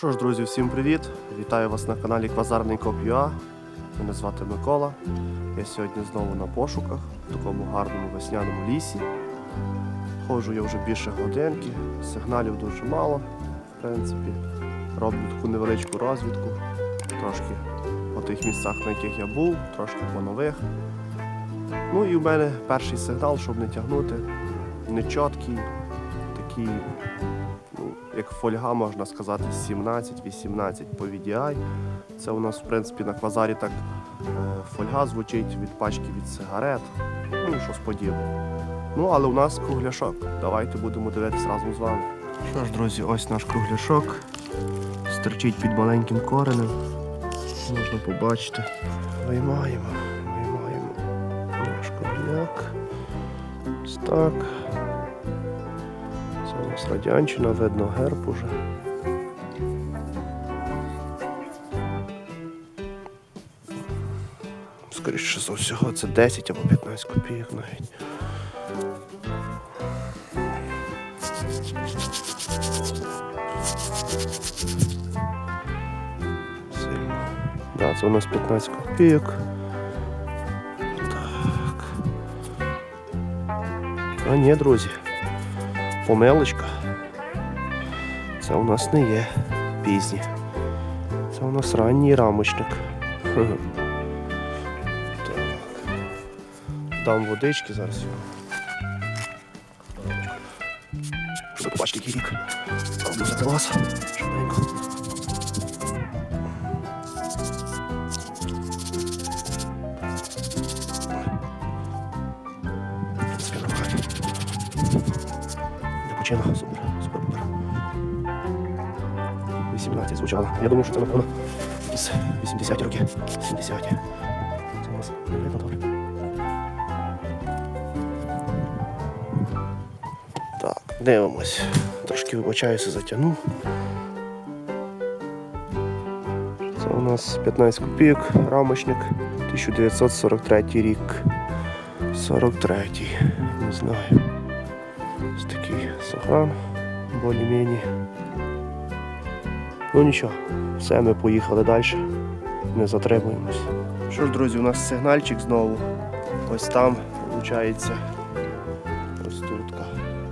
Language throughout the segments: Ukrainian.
Що ж, друзі, всім привіт! Вітаю вас на каналі Квазарний Коп.ua. Мене звати Микола. Я сьогодні знову на пошуках в такому гарному весняному лісі. Ходжу я вже більше годинки, сигналів дуже мало, в принципі. Роблю таку невеличку розвідку. Трошки по тих місцях, на яких я був, трошки по нових. Ну і в мене перший сигнал, щоб не тягнути, нечіткий, такий ну, як фольга, можна сказати, 17-18 по VDI. Це у нас, в принципі, на квазарі так е, фольга звучить від пачки від сигарет, ну і щось подібне. Ну, але у нас кругляшок. Давайте будемо дивитися разом з вами. Що ж, друзі, ось наш кругляшок. Стерчить під маленьким коренем. Можна побачити. Виймаємо, виймаємо наш кругляк. Ось так. Нас радянщина, видно герб уже. Скоріше за всього, це 10 або 15 копійок навіть. Сильно. Це у нас 15 копійок. Так. А ні, друзі. Помилочка. Це у нас не є пізні. Це у нас ранній рамочник. Так. Дам водички зараз. Побачите, який рік. За вас. Швиденько. Не. Супер, супер, супер. 18 звучало. Я думав, що це напевно якісь 80 роки. 70 Це у нас не добре. Так, дивимось. Трошки вибачаюся, затягнув. Це у нас 15 копійок, рамочник, 1943 рік. 43-й, не знаю. Такий сохран. Ну нічого, все, ми поїхали далі. Не затримуємось. Що ж, друзі, у нас сигнальчик знову. Ось там, виходить, ось тут.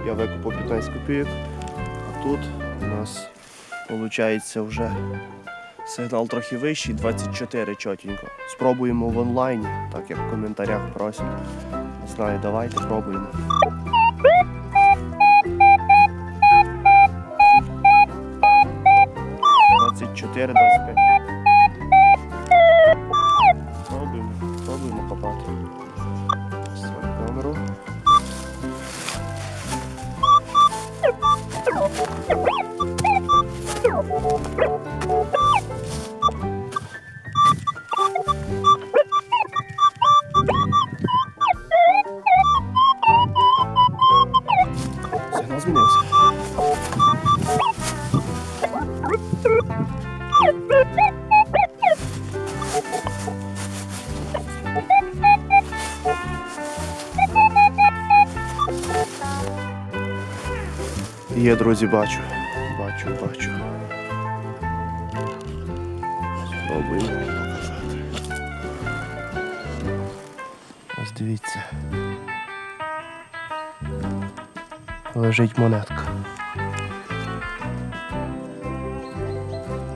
Я викупив 15 копійок, а тут у нас виходить вже сигнал трохи вищий, 24 чотенько. Спробуємо в онлайні, так як в коментарях просять. Не знаю, давайте пробуємо. 4, 2, Є, друзі, бачу. Бачу, бачу. Спробуємо показати. Ось дивіться. Лежить монетка.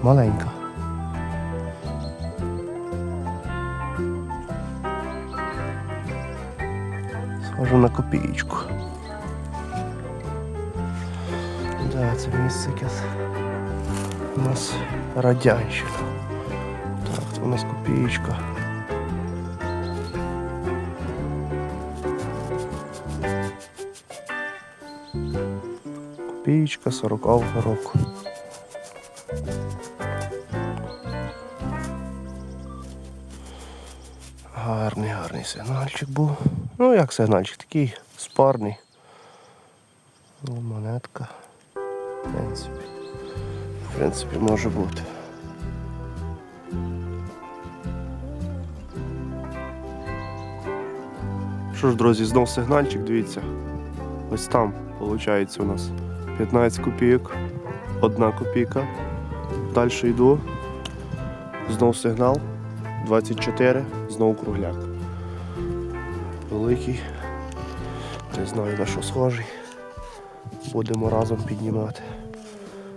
Маленька. Схожу на копієчку. Це місце якесь у нас радянщина. Так, це у нас копієчка. Копієчка 40-го року. Гарний, гарний сигнальчик був. Ну як сигнальчик, такий спарний. Монетка. В принципі. В принципі, може бути. Що ж, друзі, знов сигнальчик, дивіться. Ось там, виходить, у нас 15 копійок, одна копійка, Далі йду. Знов сигнал. 24, знов кругляк. Великий. Не знаю на що схожий. Будемо разом піднімати.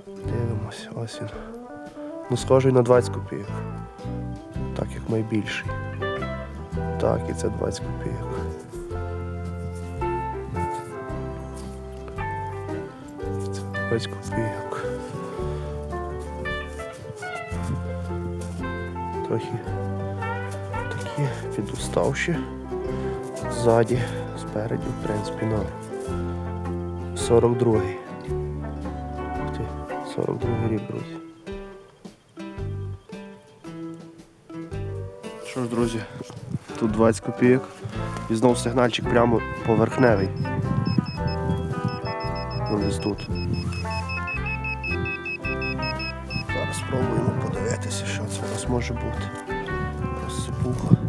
Дивимось, ось він. Ну, схожий на 20 копійок. Так як найбільший. Так, і це 20 копійок. Це 20 копійок. Трохи такі підуставші. Ззаді, спереді, в принципі, норм. 42-й. 42-й рік, друзі. Що ж, друзі, тут 20 копійок. І знов сигнальчик прямо поверхневий. Ось тут. Зараз спробуємо подивитися, що це у нас може бути. Розсипуха.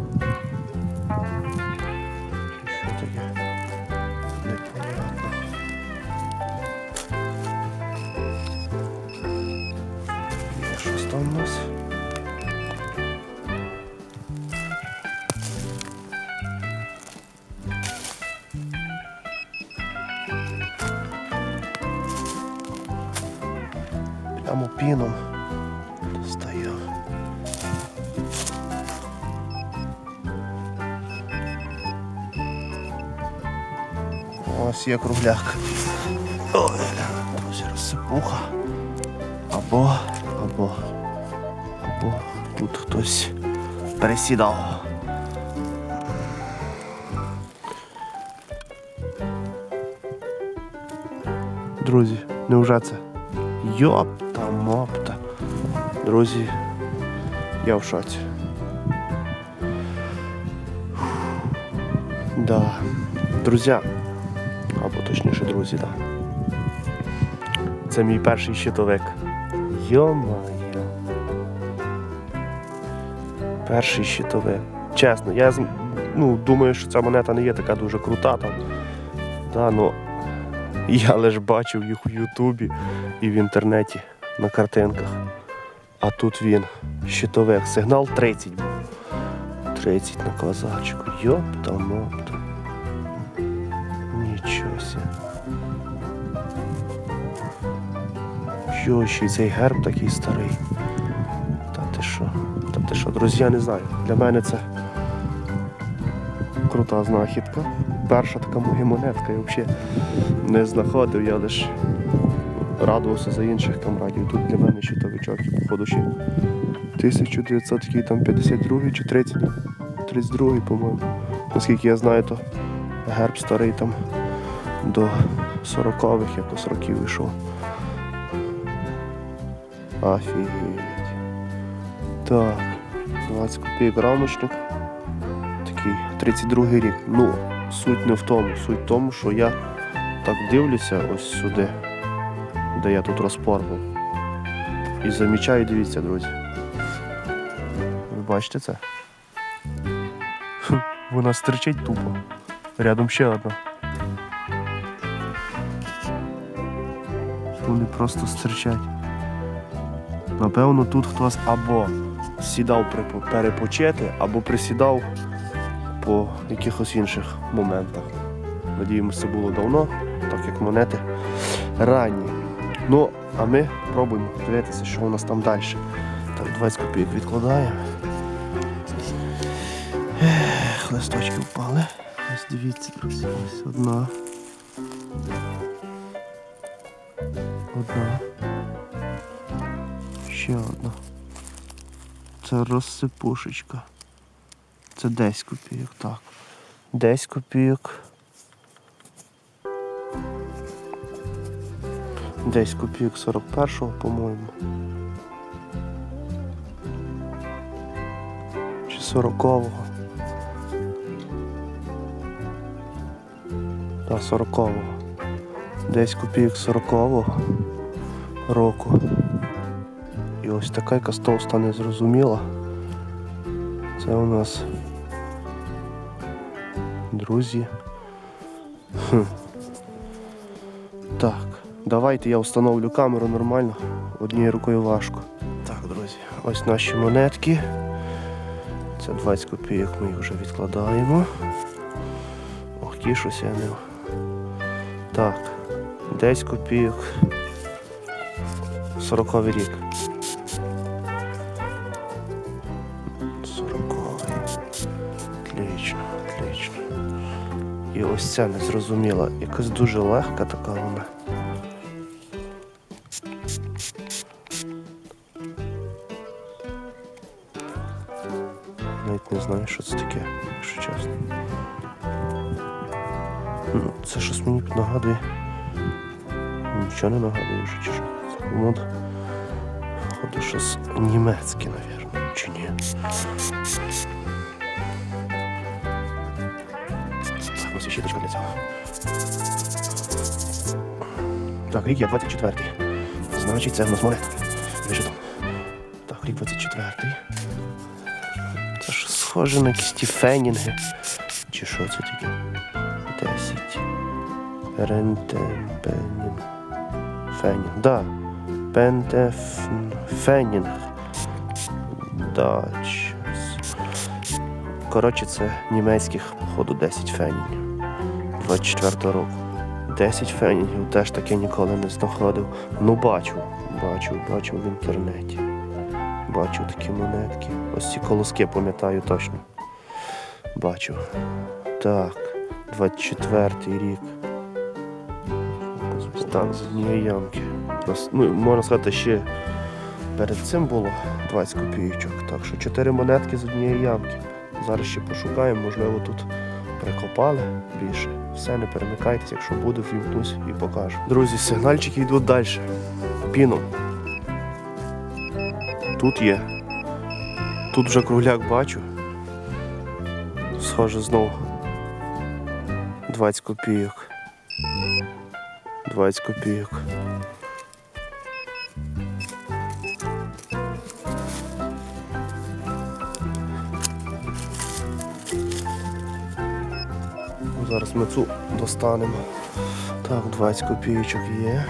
Ось є кругляк. Ой, друзі, розсипуха. Або, або, або тут хтось пересідав. Друзі, невже це? Йопта мопта. Друзі, я в шоці. Да. Друзі, точніше, друзі, да. Це мій перший щитовик. Йо-моє. Перший щитовик. Чесно, я ну, думаю, що ця монета не є така дуже крута там. Да, ну, я лише бачив їх у Ютубі і в інтернеті на картинках. А тут він, щитовик, сигнал 30 був. 30 на козачку. Йопта сі. Йо, ще цей герб такий старий. Та ти що? Та ти що, друзі, я не знаю. Для мене це крута знахідка. Перша така монетка. Я взагалі не знаходив, я лише радувався за інших камрадів. Тут для мене щитовичок, і походу ще 1952 чи 30, 32, по-моєму. Наскільки я знаю, то герб старий там до 40-х якось років йшов. Офігеть. Так, 20 копійок рамочник. Такий 32-й рік. Ну, суть не в тому. Суть в тому, що я так дивлюся ось сюди, де я тут розпор був. І замічаю, дивіться, друзі. Ви бачите це? Вона стерчить тупо. Рядом ще одна. Вони просто стирчать. Напевно, тут хтось або сідав перепочити, або присідав по якихось інших моментах. Надіємося, це було давно, так як монети ранні. Ну, а ми пробуємо дивитися, що у нас там далі. Так, 20 копійок відкладаємо. Ех, листочки впали. Ось дивіться, ось одна. Одна. Ще одна. Це розсипушечка. Це 10 копійок, так. 10 копійок. 10 копійок 41-го, по-моєму. Чи 40-го. Так, 40-го. 10 копійок 40-го року. І ось така якась товста незрозуміла. Це у нас друзі. Хм. Так, давайте я встановлю камеру нормально. Однією рукою важко. Так, друзі, ось наші монетки. Це 20 копійок ми їх вже відкладаємо. Ох, тішуся я ним. Так, 10 копійок. 40 рік. 40. Отлично, отлично. І ось ця незрозуміла, якась дуже легка така вона. Нічого не нагадує вже чи що. Мод. Походу щось німецьке, навірно, чи ні. Так, ось щіточка для цього. Так, рік я 24-й. Значить, це в нас монет. Вижу там. Так, рік 24-й. Це ж схоже на якісь ті фенінги. Чи що це таке? 10. Рентенпенін. Фенінг. Да. Пентефенінг. Дач. Коротше, це німецьких, походу, 10 фенінгів. 24 року. 10 фенінгів, теж таке ніколи не знаходив. Ну бачу, бачу, бачу в інтернеті. Бачу такі монетки. Ось ці колоски пам'ятаю точно. Бачу. Так, 24 рік. З однієї ямки. Ну, можна сказати, ще перед цим було 20 копійочок. Так що 4 монетки з однієї ямки. Зараз ще пошукаємо, можливо, тут прикопали більше. Все, не перемикайтесь, якщо буде, вімкнусь і покажу. Друзі, сигнальчики йдуть далі. Піном. Тут є. Тут вже кругляк бачу. Схоже знову. 20 копійок. 20 копійок. Зараз ми цю достанемо. Так, 20 копійочок є.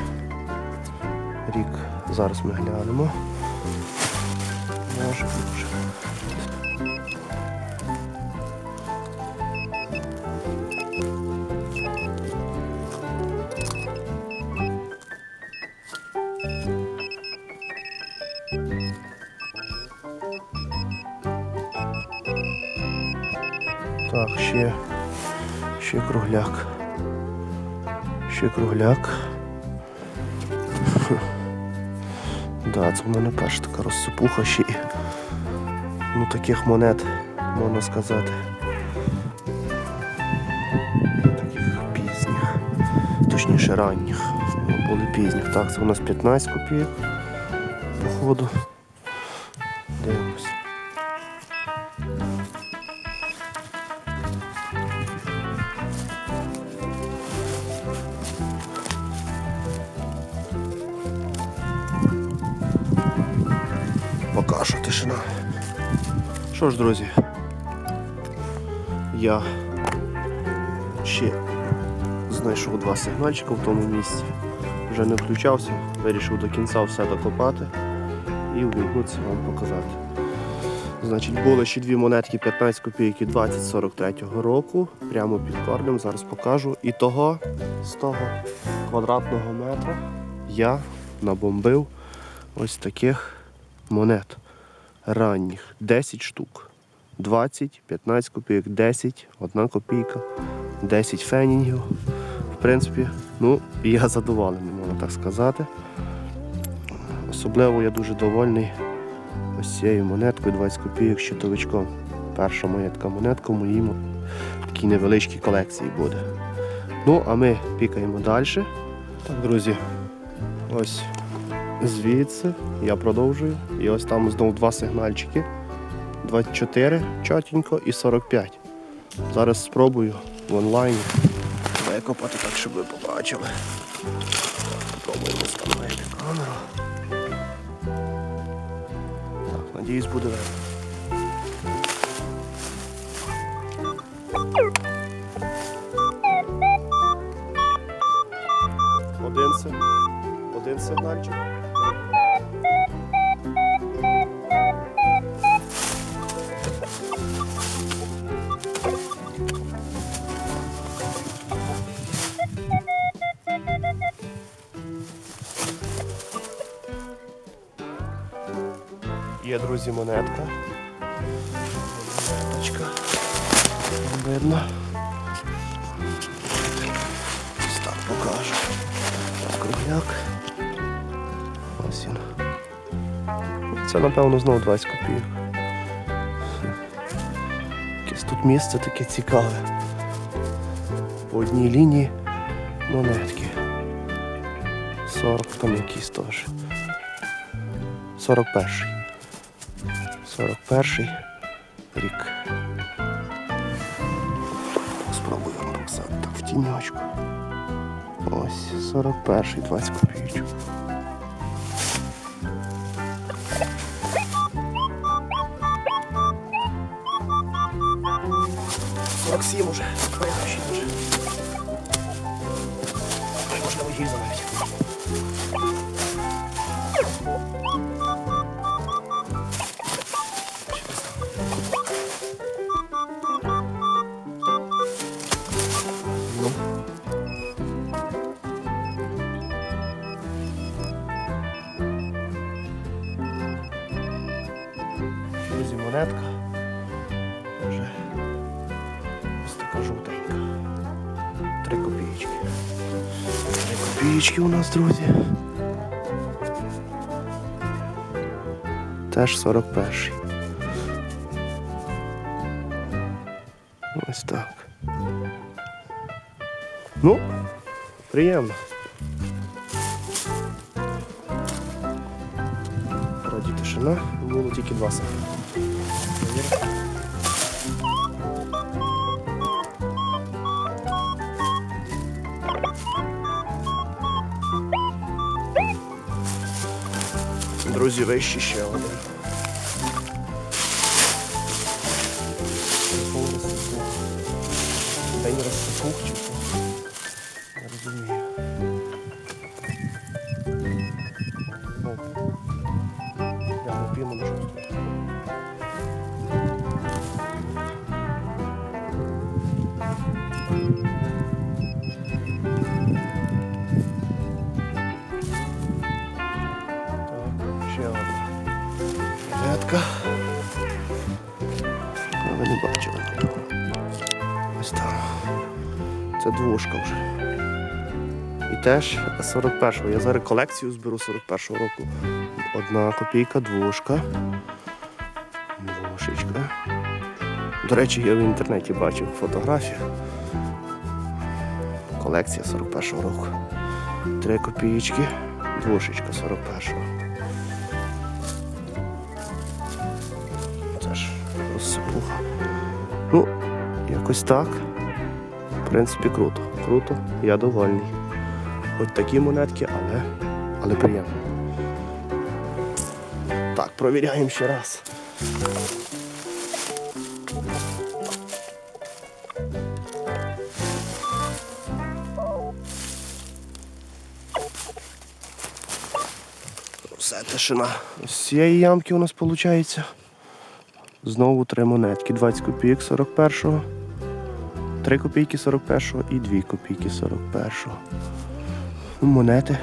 Рік. Зараз ми глянемо. Може, може. Ще кругляк. Да, це в мене перша така розсипуха ще і ну, таких монет, можна сказати. Таких пізніх. Точніше ранніх. Були пізніх. Так, це у нас 15 копійок. Походу. Що ж, друзі, я ще знайшов два сигнальчика в тому місці. Вже не включався, вирішив до кінця все докопати і увімкнутися вам показати. Значить, були ще дві монетки 15 копійок і 2043 року. Прямо під корнем, зараз покажу. І того з того квадратного метра я набомбив ось таких монет ранніх 10 штук. 20, 15 копійок, 10, 1 копійка, 10 фенінгів. В принципі, ну, я задоволений, можна так сказати. Особливо я дуже довольний ось цією монеткою 20 копійок щитовичком. Перша моя така монетка в моїй такій невеличкій колекції буде. Ну, а ми пікаємо далі. Так, друзі, ось звідси я продовжую. І ось там знову два сигнальчики. 24 чотенько і 45. Зараз спробую в онлайні викопати так, щоб ви побачили. Спробуємо встановити камеру. Так, надіюсь, буде видно. Друзі, монетка. Монеточка. Видно. Ось так покажу. Кругляк. Ось він. Це, напевно, знову 20 копійок. Якесь тут місце таке цікаве. По одній лінії монетки. 40 там якісь теж. 41. 41 рік. Спробуємо показати так в тіньочку. Ось 41, 20 копійочок. Сім уже, монетка. Вже ось така жовтенька. Три копійки. Три копійки у нас, друзі. Теж 41. Ось так. Ну, приємно. Раді тишина, було тільки два сади. Друзі, вище ще один. Ви не бачили. Ось там. Це двушка вже. І теж 41-го. Я зараз колекцію зберу 41-го року. Одна копійка, двушка. Двушечка. До речі, я в інтернеті бачив фотографію. Колекція 41-го року. Три копійки, двушечка 41-го. Ну, якось так. В принципі, круто. Круто, я довольний. Хоч такі монетки, але, але приємно. Так, провіряємо ще раз. Все, тишина. З цієї ямки у нас виходить. Знову три монетки. 20 копійок 41-го. 3 копійки 41-го і 2 копійки 41-го. Ну, монети.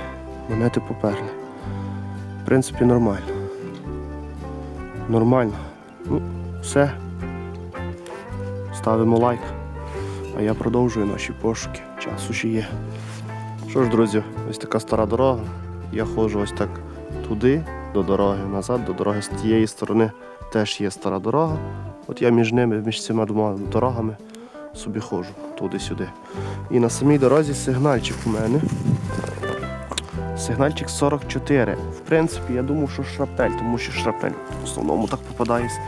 Монети поперли. В принципі, нормально. Нормально. Ну, все. Ставимо лайк. А я продовжую наші пошуки. Часу ще є. Що ж, друзі, ось така стара дорога. Я ходжу ось так туди, до дороги, назад, до дороги з тієї сторони теж є стара дорога. От я між ними, між цими двома дорогами собі ходжу туди-сюди. І на самій дорозі сигнальчик у мене. Сигнальчик 44. В принципі, я думав, що шрапнель, тому що шрапнель в основному так попадається.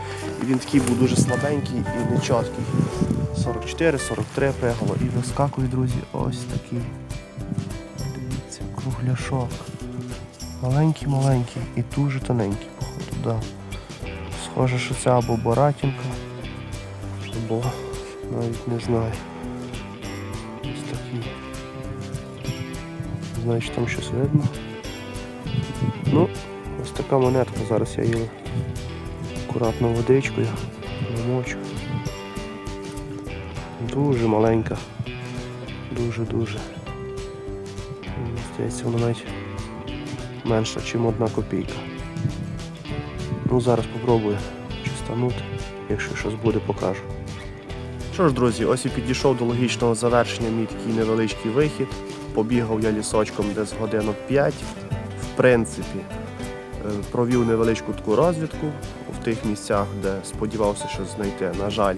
І він такий був дуже слабенький і нечіткий. 44, 43 пригало. І вискакує, друзі, ось такий. Дивіться, кругляшок. Маленький-маленький і дуже тоненький, походу, да. Схоже, що це або Боратінка, або навіть не знаю. Ось такий. Не знаю, чи там щось видно. Ну, ось така монетка. Зараз я її акуратно водичкою намочу. Дуже маленька. Дуже-дуже. Здається, вона навіть менша, ніж одна копійка. Ну, зараз попробую чистанути. Якщо щось буде, покажу. Що ж, друзі, ось і підійшов до логічного завершення мій такий невеличкий вихід. Побігав я лісочком десь годину 5. В принципі, е, провів невеличку таку розвідку в тих місцях, де сподівався щось знайти. На жаль,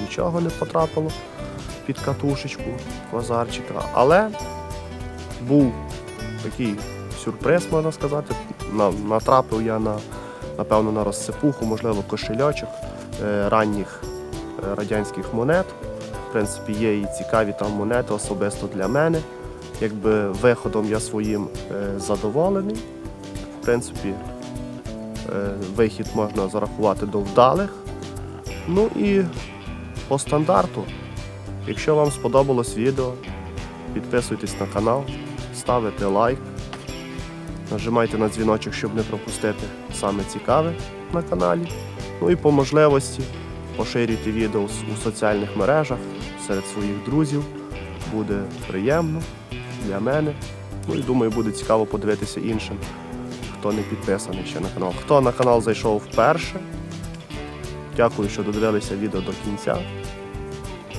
нічого не потрапило під катушечку квазарчика. Але був такий сюрприз, можна сказати. Натрапив я на, напевно, на розсипуху, можливо, кошельочок е, ранніх е, радянських монет. В принципі, є і цікаві там монети особисто для мене. Якби виходом я своїм е, задоволений. В принципі, вихід можна зарахувати до вдалих. Ну і по стандарту, якщо вам сподобалось відео, підписуйтесь на канал, ставите лайк, нажимайте на дзвіночок, щоб не пропустити саме цікаве на каналі. Ну і по можливості поширюйте відео у соціальних мережах серед своїх друзів. Буде приємно для мене. Ну і думаю, буде цікаво подивитися іншим, хто не підписаний ще на канал. Хто на канал зайшов вперше, дякую, що додивилися відео до кінця.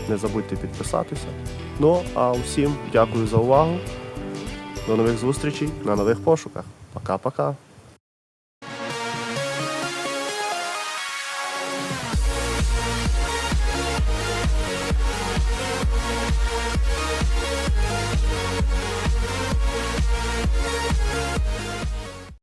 Не забудьте підписатися. Ну а усім дякую за увагу. До нових зустрічей на нових пошуках. Пока-пока.